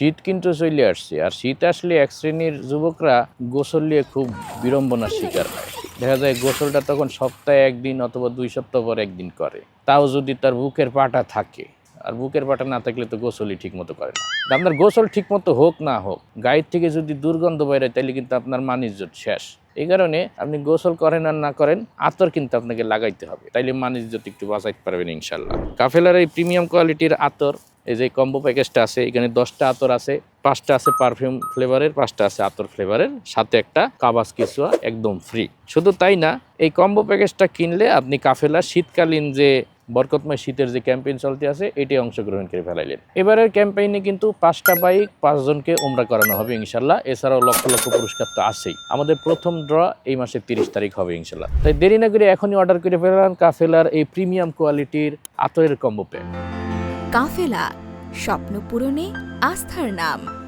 শীত কিন্তু চলে আসছে, আর শীত আসলে এক শ্রেণির যুবকরা গোসল নিয়ে খুব বিড়ম্বনার শিকার। হয় দেখা যায় গোসলটা তখন সপ্তাহে একদিন অথবা দুই সপ্তাহ পর একদিন করে। তাও যদি তার বুকের পাটা থাকে, আর বুকের পাটা না থাকলে তো গোসলই ঠিক মতো করে না। আপনার গোসল ঠিক মতো হোক না হোক, গায়ের থেকে যদি দুর্গন্ধ বাইরে তাহলে কিন্তু আপনার মানিজ্জত শেষ। এই কারণে আপনি গোসল করেন আর না করেন, আতর কিন্তু আপনাকে লাগাইতে হবে। তাইলে মানিজ্জত একটু বাঁচাইতে পারবেন ইনশাল্লাহ। কাফেলার এই প্রিমিয়াম কোয়ালিটির আতর এই যে কম্বো প্যাকেজটা আছে, এখানে দশটা আতর আছে, পাঁচটা আছে পারফিউম ফ্লেভারের পাঁচটা আছে আতর ফ্লেভারের সাথে একটা কাবাস কেসুয়া একদম ফ্রি শুধু তাই না, এই কম্বো প্যাকেজটা কিনলে আপনি কাফেলা শীতকালীন যে বরকতময় শীতের যে ক্যাম্পেইন চলতে আছে, এটি অংশগ্রহণ করে ফেলাইলেন। এবারের ক্যাম্পেইনে কিন্তু পাঁচটা বাইক পাঁচজনকে উমরা করানো হবে ইনশাল্লাহ, এছাড়াও লক্ষ লক্ষ পুরস্কার তো আছেই। আমাদের প্রথম ড্র এই মাসের তিরিশ তারিখ হবে ইনশাল্লাহ। তাই দেরি না করে এখনই অর্ডার করে ফেলান কাফেলার এই প্রিমিয়াম কোয়ালিটির আতরের কম্বো প্যাক কাফেলা স্বপ্ন পূরণে আস্থার নাম।